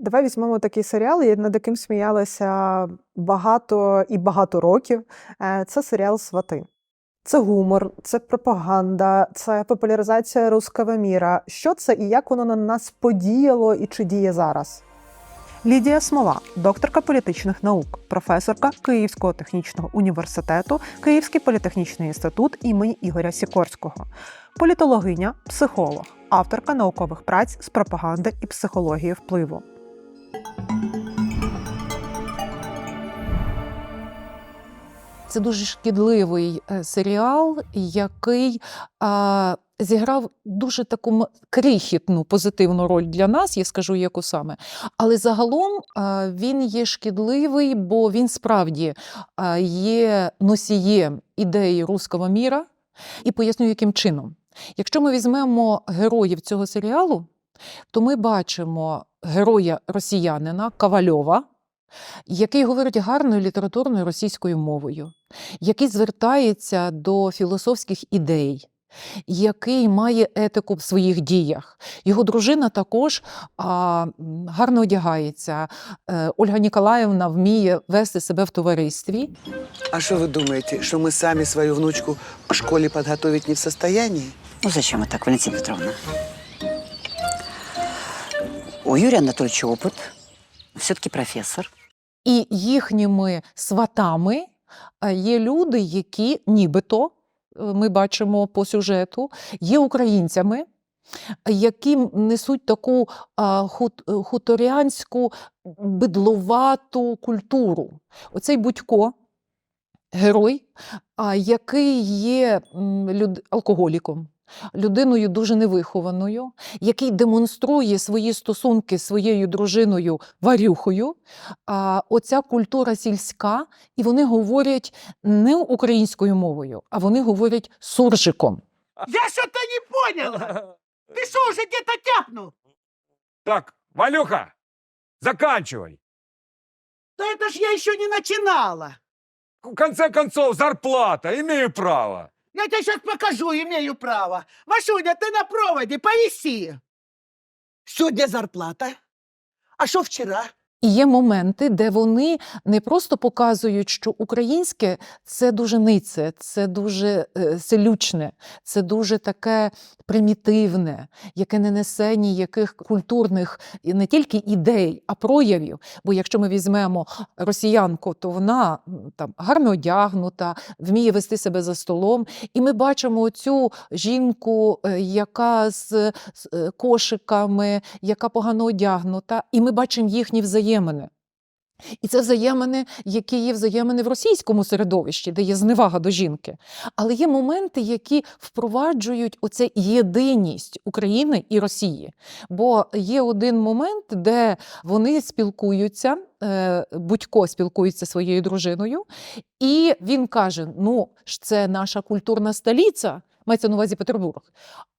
Давай візьмемо такий серіал, над яким сміялася багато і багато років. Е, Це серіал Свати. Це гумор, це пропаганда, це популяризація руского міра. Що це і як воно на нас подіяло і чи діє зараз? Лідія Смола, докторка політичних наук, професорка Київського технічного університету, Київський політехнічний інститут імені Ігоря Сікорського, політологиня, психолог, авторка наукових праць з пропаганди і психології впливу. Це дуже шкідливий е, серіал, який а, зіграв дуже таку крихітну позитивну роль для нас, я скажу яку саме. Але загалом а, він є шкідливий, бо він справді а, є носієм ідеї руського міра. І поясню, яким чином. Якщо ми візьмемо героїв цього серіалу, то ми бачимо героя росіянина Ковальова, який говорить гарною літературною російською мовою, який звертається до філософських ідей, який має етику в своїх діях. Його дружина також а, м, гарно одягається. Е, Ольга Ніколаївна вміє вести себе в товаристві. А что вы думаете, что мы сами свою внучку к школе подготовить не в состоянии? Ну зачем вы так, Валентина Петровна? У Юрия Анатольевича опыт. Все-таки профессор. І їхніми сватами е, є люди, які нібито е, ми бачимо по сюжету, є українцями, які несуть таку хуторянську бидловату культуру. Оцей Будько, герой, який є алкоголіком. Людиною дуже невихованою, який демонструє свої стосунки з своєю дружиною Варюхою, а, оця культура сільська, і вони говорять не українською мовою, а вони говорять суржиком. Я что-то не поняла. Ты что, уже где-то тяпнул? Так, Валюха, заканчивай. Да это ж я еще не начинала. В конце концов, зарплата, имею право. Я тебе сейчас покажу, имею право. Вашуня, ты на проводе, повиси. Сегодня зарплата. А что вчера? І є моменти, де вони не просто показують, що українське це дуже нице, це дуже е, селючне, це дуже таке примітивне, яке не несе ніяких культурних не тільки ідей, а проявів. Бо якщо ми візьмемо росіянку, то вона там гарно одягнута, вміє вести себе за столом. І ми бачимо цю жінку, е, яка з, е, кошиками, яка погано одягнута, і ми бачимо їхні взаємини. І це взаємини, які є взаємини в російському середовищі, де є зневага до жінки. Але є моменти, які впроваджують оце єдиність України і Росії. Бо є один момент, де вони спілкуються, е, Будько спілкується своєю дружиною, і він каже: Ну, ж це наша культурна столиця Мається на увазі Петербург.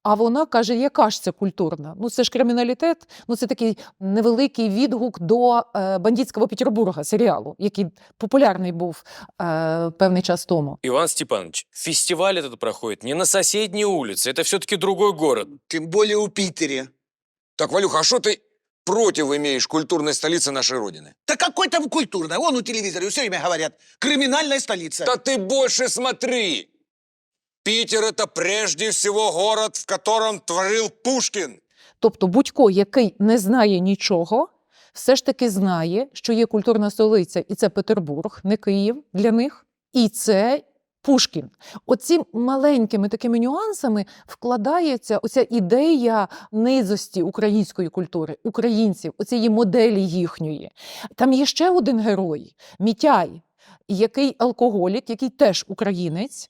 А вона каже, яка ж це культурна? Ну це ж криміналітет, ну це такий невеликий відгук до е, бандитського Петербурга серіалу, який популярний був е, певний час тому. Иван Степанович, фестиваль этот проходит не на соседней улице, это все-таки другой город. Тем более у Питере. Так, Валюха, а что ты против имеешь культурной столицы нашей Родины? Да какой там культурный? Вон у телевизора все время говорят. Криминальная столица. Да ты больше смотри! Питер — это прежде всего город, в котором творил Пушкин. Тобто Будько, який не знає нічого, все ж таки знає, що є культурна столиця, і це Петербург, не Київ для них, і це Пушкін. Оці маленькими такими нюансами вкладається оця ідея низості української культури, українців, оцієї моделі їхньої. Там є ще один герой Мітяй, який алкоголік, який теж українець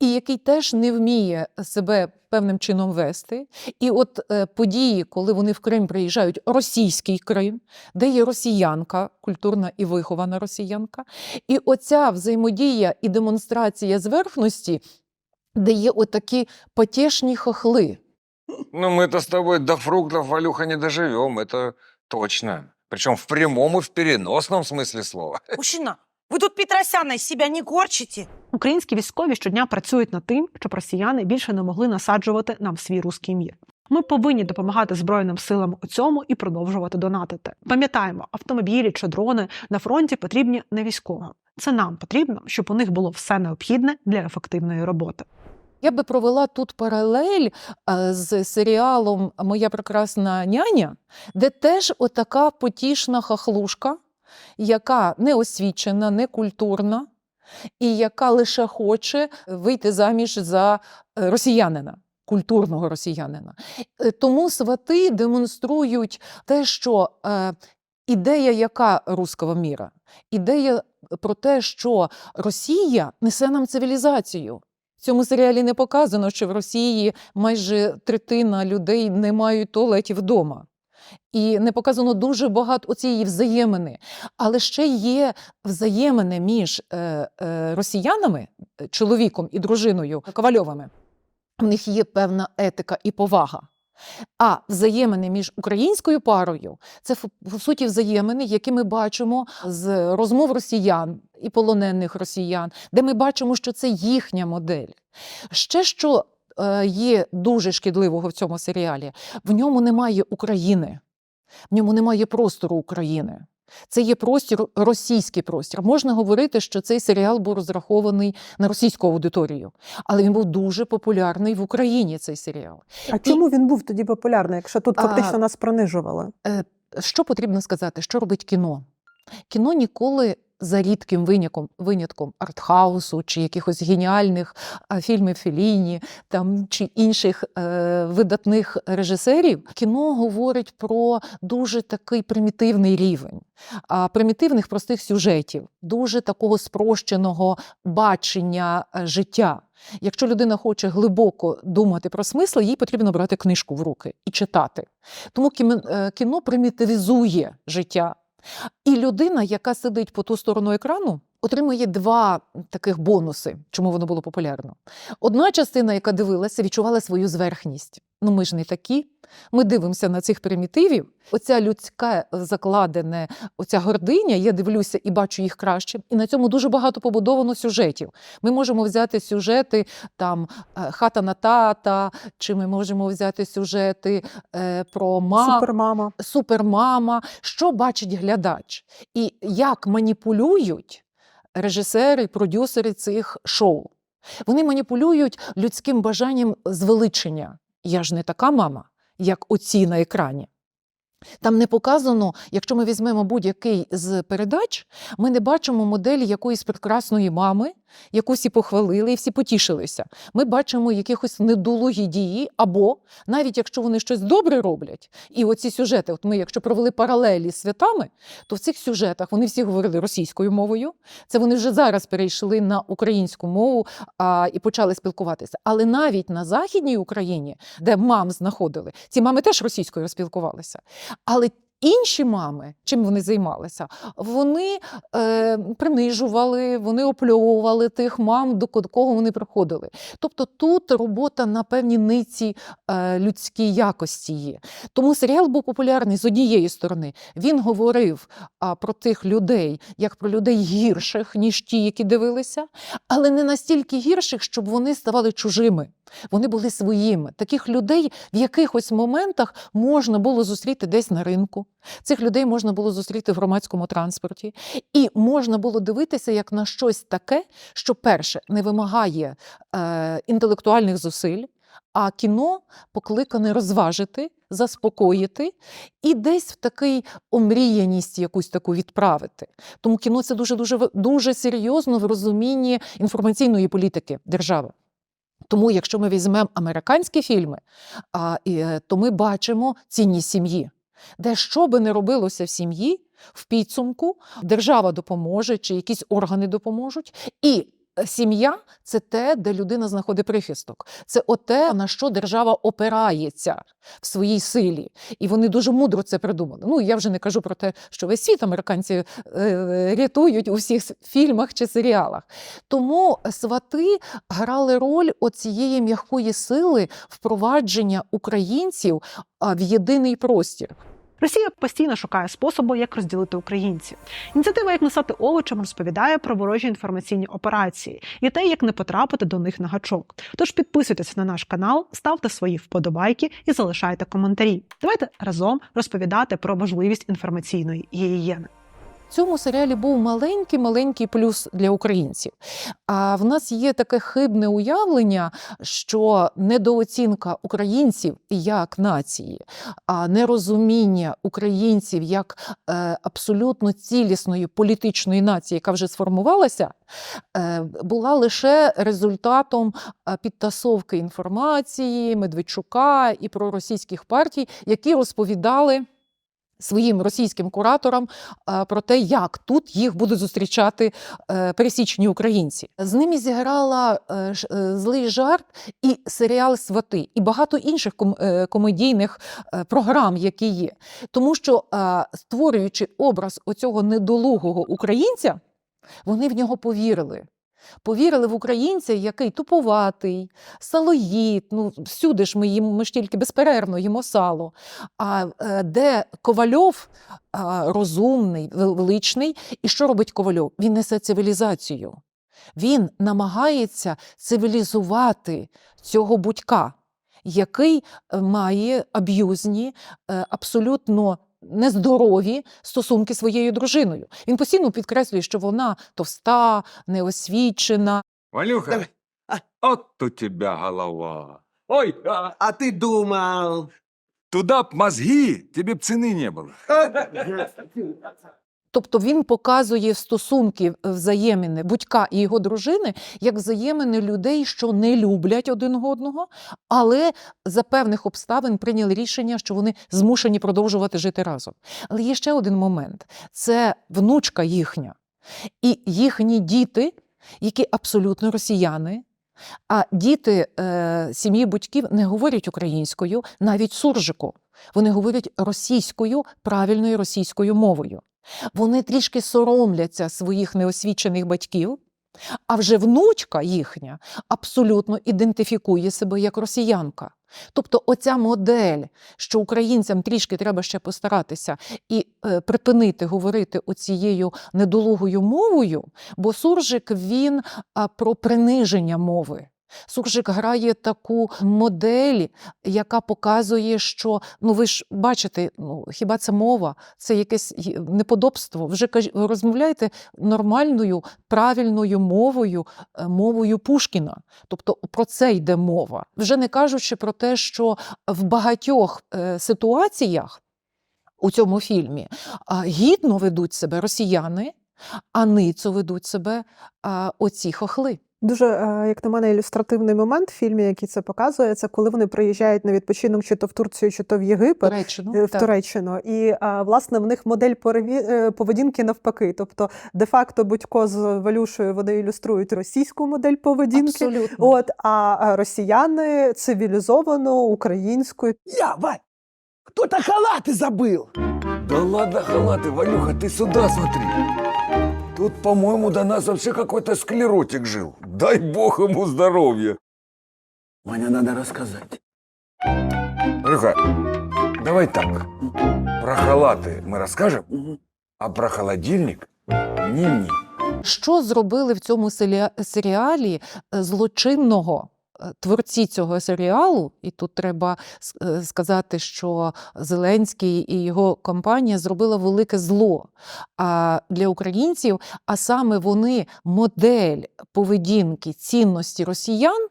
І який теж не вміє себе певним чином вести. І от е, події, коли вони в Крим приїжджають, російський Крим, де є росіянка, культурна і вихована росіянка, і оця взаємодія і демонстрація зверхності, де є отакі потішні хохли. Ну, мы-то с тобой до фруктов, Валюха, не доживем, это точно. Причем в прямом и в переносном смысле слова. Мужчина, вы тут Петросяна из себя не корчите. Українські військові щодня працюють над тим, щоб росіяни більше не могли насаджувати нам свій руський мір. Ми повинні допомагати Збройним силам у цьому і продовжувати донатити. Пам'ятаємо, автомобілі чи дрони на фронті потрібні не військовим. Це нам потрібно, щоб у них було все необхідне для ефективної роботи. Я би провела тут паралель е, з серіалом Моя прекрасна няня, де теж отака потішна хахлушка, яка не освічена, не культурна, і яка лише хоче вийти заміж за е, росіянина. Культурного росіянина. Е, Тому свати демонструють те, що е, ідея, яка руського міра? Ідея про те, що Росія несе нам цивілізацію. В цьому серіалі не показано, що в Росії майже третина людей не мають туалетів вдома. І не показано дуже багато цієї взаємини. Але ще є взаємини між е, е, росіянами, е, чоловіком і дружиною Ковальовими. В них є певна етика і повага. А взаємини між українською парою це по суті взаємини, які ми бачимо з розмов росіян і полонених росіян, де ми бачимо, що це їхня модель. Ще що є дуже шкідливого в цьому серіалі, в ньому немає України, в ньому немає простору України. Це є простір, російський простір. Можна говорити, що цей серіал був розрахований на російську аудиторію, але він був дуже популярний в Україні. Цей серіал. А чому він був тоді популярний, якщо тут А- фактично нас принижували? Е, Що потрібно сказати? Що робить кіно? Кіно ніколи за рідким винятком, винятком артхаусу чи якихось геніальних фільмів Феліні там, чи інших е, видатних режисерів, кіно говорить про дуже такий примітивний рівень, а, примітивних простих сюжетів, дуже такого спрощеного бачення е, життя. Якщо людина хоче глибоко думати про смисл, їй потрібно брати книжку в руки і читати. Тому е, кіно примітивізує життя. І людина, яка сидить по ту сторону екрану, отримує два таких бонуси, чому воно було популярно. Одна частина, яка дивилася, відчувала свою зверхність. Ну, ми ж не такі. Ми дивимося на цих примітивів. Оця людська закладене, оця гординя, я дивлюся і бачу їх краще. І на цьому дуже багато побудовано сюжетів. Ми можемо взяти сюжети там е, хата на тата, чи ми можемо взяти сюжети е, про ма Супермама. супермама, що бачить глядач, і як маніпулюють режисери, продюсери цих шоу. Вони маніпулюють людським бажанням звеличення. Я ж не така мама, як оці на екрані. Там не показано, якщо ми візьмемо будь-який з передач, ми не бачимо моделі якоїсь прекрасної мами, яку всі похвалили і всі потішилися. Ми бачимо якихось недолугі дії, або навіть якщо вони щось добре роблять, і оці сюжети, от ми, якщо провели паралелі з святами, то в цих сюжетах вони всі говорили російською мовою. Це вони вже зараз перейшли на українську мову а, і почали спілкуватися. Але навіть на Західній Україні, де мам знаходили, ці мами теж російською спілкувалися. Але інші мами, чим вони займалися? Вони е, принижували, вони опльовували тих мам, до кого вони приходили. Тобто тут робота на певній ниці е, людській якості є. Тому серіал був популярний з однієї сторони. Він говорив а, про тих людей, як про людей гірших, ніж ті, які дивилися, але не настільки гірших, щоб вони ставали чужими. Вони були своїми. Таких людей в якихось моментах можна було зустріти десь на ринку. Цих людей можна було зустріти в громадському транспорті. І можна було дивитися як на щось таке, що перше не вимагає е, інтелектуальних зусиль, а кіно покликане розважити, заспокоїти і десь в такий омріяність якусь таку відправити. Тому кіно це дуже дуже дуже серйозно в розумінні інформаційної політики держави. Тому, якщо ми візьмемо американські фільми, а, і, е, то ми бачимо цінність сім'ї, де що би не робилося в сім'ї, в підсумку держава допоможе чи якісь органи допоможуть. І е, сім'я це те, де людина знаходить прихисток. Це оте, на що держава опирається в своїй силі. І вони дуже мудро це придумали. Ну, я вже не кажу про те, що весь світ американці е, рятують у всіх фільмах чи серіалах. Тому свати грали роль оцієї м'якої сили впровадження українців в єдиний простір. Росія постійно шукає способу, як розділити українців. Ініціатива як насати овочем розповідає про ворожі інформаційні операції і те, як не потрапити до них на гачок. Тож підписуйтесь на наш канал, ставте свої вподобайки і залишайте коментарі. Давайте разом розповідати про важливість інформаційної гігієни. Цьому серіалі був маленький маленький плюс для українців. А в нас є таке хибне уявлення, що недооцінка українців як нації, а нерозуміння українців як е, абсолютно цілісної політичної нації, яка вже сформувалася, е, була лише результатом е, підтасовки інформації Медведчука і проросійських партій, які розповідали. Своїм російським кураторам е, про те, як тут їх будуть зустрічати е, пересічні українці. З ними зіграла е, злий жарт і серіал Свати, і багато інших комедійних програм, які є. Тому що створюючи образ оцього недолугого українця, вони в нього повірили. Повірили в українця, який туповатий, салоїд. Ну, всюди ж ми їмо, ми ж тільки безперервно їмо сало. А е, де Ковальов розумний, величний, і що робить Ковальов? Він несе цивілізацію. Він намагається цивілізувати цього будька, який е, має аб'юзні, е, абсолютно нездорові стосунки своєю дружиною. Він постійно підкреслює, що вона товста, неосвічена. Валюха, Давай. От у тебе голова. Ой, а, А ти думав. туда б мозги, тебе б цены не было. Тобто він показує стосунки взаємини будька і його дружини як взаємини людей, що не люблять один одного, але за певних обставин прийняли рішення, що вони змушені продовжувати жити разом. Але є ще один момент: це внучка їхня, і їхні діти, які абсолютно росіяни. А діти е, сім'ї батьків не говорять українською, навіть суржику. Вони говорять російською, правильною російською мовою. Вони трішки соромляться своїх неосвічених батьків, а вже внучка їхня абсолютно ідентифікує себе як росіянка. Тобто, оця модель, що українцям трішки треба ще постаратися і е, припинити говорити оцією недолугою мовою, бо суржик він а, про приниження мови. Суржик грає таку модель, яка показує, що ну ви ж бачите, ну хіба це мова, це якесь неподобство. Вже розмовляєте нормальною, правильною мовою, е, мовою Пушкіна. Тобто про це йде мова. Вже не кажучи про те, що в багатьох е, ситуаціях у цьому фільмі гідно ведуть себе росіяни, а ницо ведуть себе оці хохли. Дуже, е, як на мене, ілюстративний момент в фільмі, який це показує, це коли вони приїжджають на відпочинок чи то в Турцію, чи то в Єгипет. Туреччину. е, В так. Туреччину, і а, власне в них модель порові- е, поведінки навпаки. Тобто, де-факто Будько з Валюшею вони ілюструють російську модель поведінки. Абсолютно. От, а а росіяни цивілізовану українську. Я, Вань, кто-то халаты забыл. Да ладно, халаты, Валюха, ты сюда смотри. Тут, по-моему, до нас вообще какой-то склеротик жил. Дай бог ему здоровья. Ваня, надо рассказать. Валюха, давай так. Про халаты мы расскажем, а про холодильник ні-ні. Що зробили в цьому селі- серіалі е, злочинного? Творці цього серіалу, і тут треба е, сказати, що Зеленський і його компанія зробила велике зло для українців, а саме вони модель поведінки цінності росіян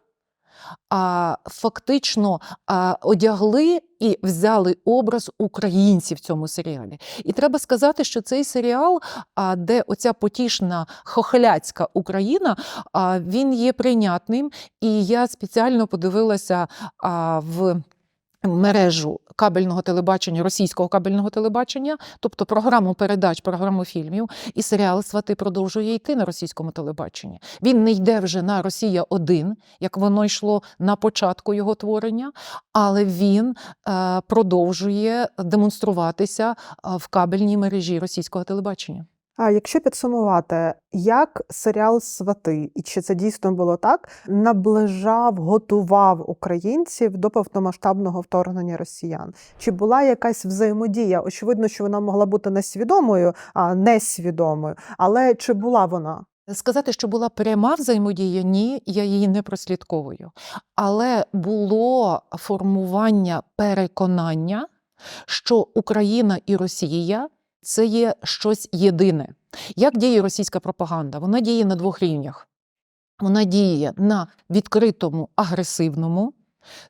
а, фактично а, одягли і взяли образ українців в цьому серіалі. І треба сказати, що цей серіал, а, де оця потішна хохляцька Україна, а, він є прийнятним. І я спеціально подивилася а, в мережу кабельного телебачення, російського кабельного телебачення, тобто програму передач, програму фільмів, і серіал Свати продовжує йти на російському телебаченні. Він не йде вже на Росія 1 як воно йшло на початку його творення, але він е, продовжує демонструватися е, в кабельній мережі російського телебачення. А якщо підсумувати, як серіал Свати, і чи це дійсно було так, наближав, готував українців до повномасштабного вторгнення росіян? Чи була якась взаємодія? Очевидно, що вона могла бути несвідомою, а несвідомою. Але чи була вона? Сказати, що була пряма взаємодія, ні, я її не прослідковую. Але було формування переконання, що Україна і Росія це є щось єдине. Як діє російська пропаганда? Вона діє на двох рівнях. Вона діє на відкритому агресивному.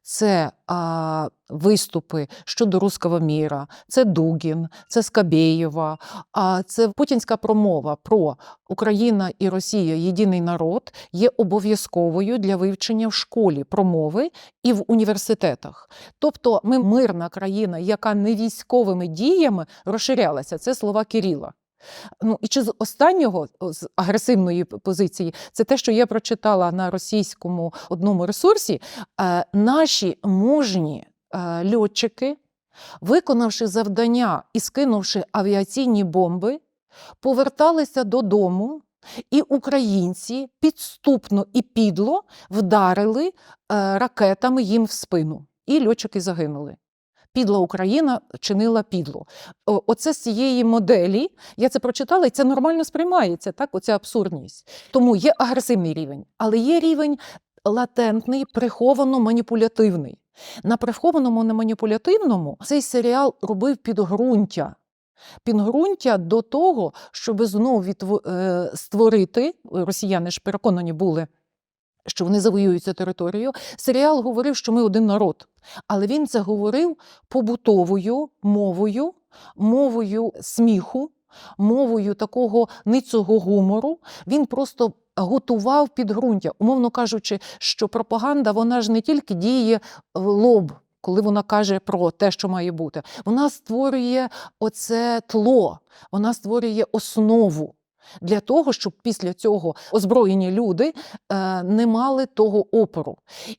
Це а, виступи щодо руського міра, це Дугін, це Скабєєва, а це путінська промова про Україна і Росія єдиний народ є обов'язковою для вивчення в школі промови і в університетах. Тобто ми мирна країна, яка не військовими діями розширялася. Це слова Кирила. Ну і чи з останнього з агресивної позиції, це те, що я прочитала на російському одному ресурсі. Е, наші мужні е, льотчики, виконавши завдання і скинувши авіаційні бомби, поверталися додому, і українці підступно і підло вдарили е, ракетами їм в спину. І льотчики загинули. Підла Україна чинила підло. Оце з цієї моделі я це прочитала, і це нормально сприймається, так, оця абсурдність. Тому є агресивний рівень, але є рівень латентний, приховано маніпулятивний. На прихованому на маніпулятивному цей серіал робив підґрунтя. Підґрунтя до того, щоб знову е, створити, росіяни ж переконані були, що вони завоюють цю територію. Серіал говорив, що ми один народ. Але він це говорив побутовою мовою, мовою сміху, мовою такого ницого гумору. Він просто готував підґрунтя, умовно кажучи, що пропаганда вона ж не тільки діє в лоб. Коли вона каже про те, що має бути, вона створює оце тло, вона створює основу для того, щоб після цього озброєні люди е, не мали того опору.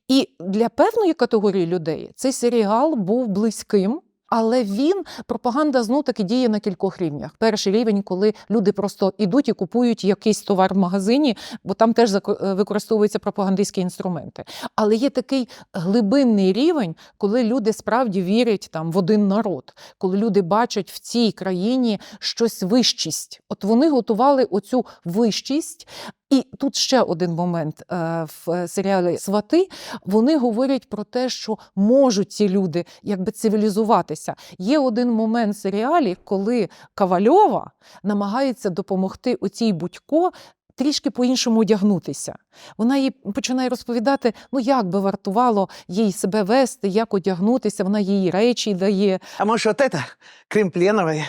І для певної категорії людей цей серіал був близьким. Але він пропаганда знов таки діє на кількох рівнях. Перший рівень, коли люди просто йдуть і купують якийсь товар в магазині, бо там теж е, використовуються пропагандистські інструменти. Але є такий глибинний рівень, коли люди справді вірять там в один народ, коли люди бачать в цій країні щось вищість. От вони готували оцю вищість. І тут ще один момент е, в серіалі Свати. Вони говорять про те, що можуть ці люди якби цивілізуватися. Є один момент в серіалі, коли Кавальова намагається допомогти оцій будько. Трішки по-іншому одягнутися. Вона їй починає розповідати, ну як би вартувало їй себе вести, як одягнутися. Вона їй речі дає. А может, вот это, Крым Пленовой?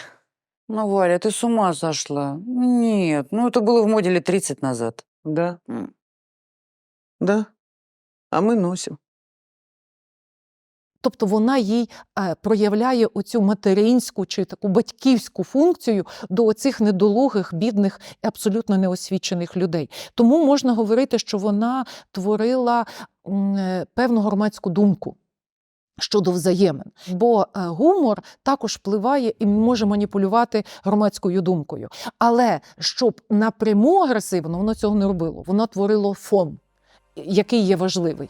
Ну, Валя, ты с ума сошла. Нет, ну это было в моде лет 30 назад. Да, М. да. А мы носим. Тобто вона їй е, проявляє оцю материнську чи таку батьківську функцію до оцих недолугих, бідних, і абсолютно неосвічених людей. Тому можна говорити, що вона творила м, е, певну громадську думку. Щодо взаємин, бо е, гумор також впливає і може маніпулювати громадською думкою. Але щоб напряму агресивно, воно цього не робило. Воно творило фон, який є важливий.